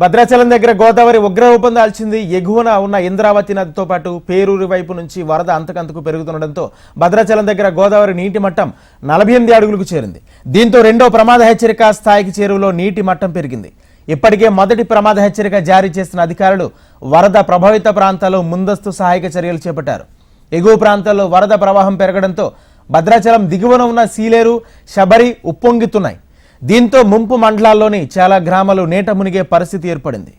భద్రాచలం దగ్గర గోదావరి ఉగ్రరూపం దాల్చింది. ఎగువన ఉన్న ఇంద్రావతి నదితో పాటు పేరూరు వైపు నుంచి వరద అంతకంతకు పెరుగుతుండటంతో భద్రాచలం దగ్గర గోదావరి నీటి మట్టం నలభై ఎనిమిది అడుగులకు చేరింది. దీంతో రెండో ప్రమాద హెచ్చరిక స్థాయికి చేరువలో నీటి మట్టం పెరిగింది. ఇప్పటికే మొదటి ప్రమాద హెచ్చరిక జారీ చేసిన అధికారులు వరద ప్రభావిత ప్రాంతాల్లో ముందస్తు సహాయక చర్యలు చేపట్టారు. ఎగువ ప్రాంతాల్లో వరద ప్రవాహం పెరగడంతో భద్రాచలం దిగువన ఉన్న సీలేరు శబరి ఉప్పొంగుతున్నాయి. దీంతో ముంపు మండలాల్లోని చాలా గ్రామాలు నీట మునిగే పరిస్థితి ఏర్పడింది.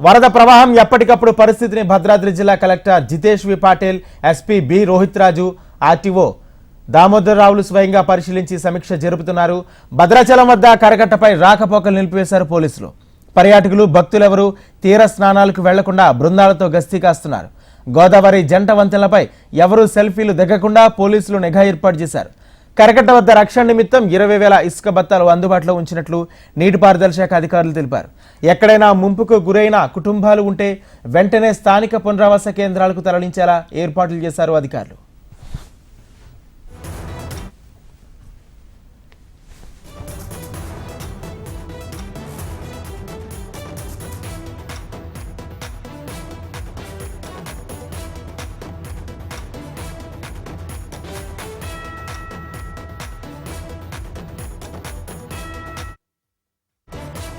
వరద ప్రవాహం ఎప్పటికప్పుడు పరిస్థితిని భద్రాద్రి జిల్లా collector Jitesh V Patil SP B Rohit Raju RTO Damodar రావులు స్వయంగా పరిశీలించి సమీక్ష జరుపుతున్నారు. భద్రాచలం వద్ద కరకట్టపై రాకపోకలు నిలిపివేశారు పోలీసులు. పర్యాటకులు భక్తులెవరూ తీర స్నానాలకు వెళ్ళకుండా బృందాలతో గస్తీ కాస్తున్నారు. గోదావరి జంట వంతెనలపై ఎవరూ సెల్ఫీలు దిగకుండా పోలీసులు నిఘా ఏర్పాటు చేశారు. కరకట్ట వద్ద రక్షణ నిమిత్తం ఇరవై వేల ఇసుక బత్తాలు అందుబాటులో ఉంచినట్లు నీటిపారుదల శాఖ అధికారులు తెలిపారు. ఎక్కడైనా ముంపుకు గురైన కుటుంబాలు ఉంటే వెంటనే స్థానిక పునరావాస కేంద్రాలకు తరలించేలా ఏర్పాట్లు చేశారు అధికారులు.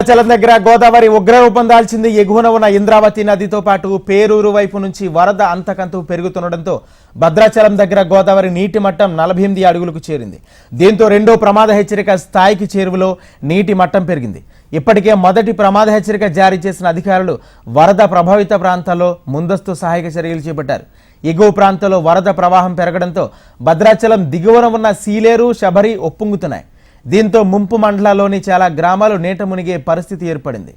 భద్రాచలం దగ్గర గోదావరి ఉగ్రరూపం దాల్చింది. ఎగువన ఉన్న ఇంద్రావతి నదితో పాటు పేరూరు వైపు నుంచి వరద అంతకంతు పెరుగుతుండటంతో భద్రాచలం దగ్గర గోదావరి నీటి మట్టం నలభై ఎనిమిది అడుగులకు చేరింది. దీంతో రెండో ప్రమాద హెచ్చరిక స్థాయికి చేరువలో నీటి మట్టం పెరిగింది. ఇప్పటికే మొదటి ప్రమాద హెచ్చరిక జారీ చేసిన అధికారులు వరద ప్రభావిత ప్రాంతాల్లో ముందస్తు సహాయక చర్యలు చేపట్టారు. ఎగువ ప్రాంతంలో వరద ప్రవాహం పెరగడంతో భద్రాచలం దిగువన ఉన్న సీలేరు శబరి ఒప్పొంగుతున్నాయి. దీంతో ముంపు మండలాల్లోని చాలా గ్రామాలు నీట మునిగే పరిస్థితి ఏర్పడింది.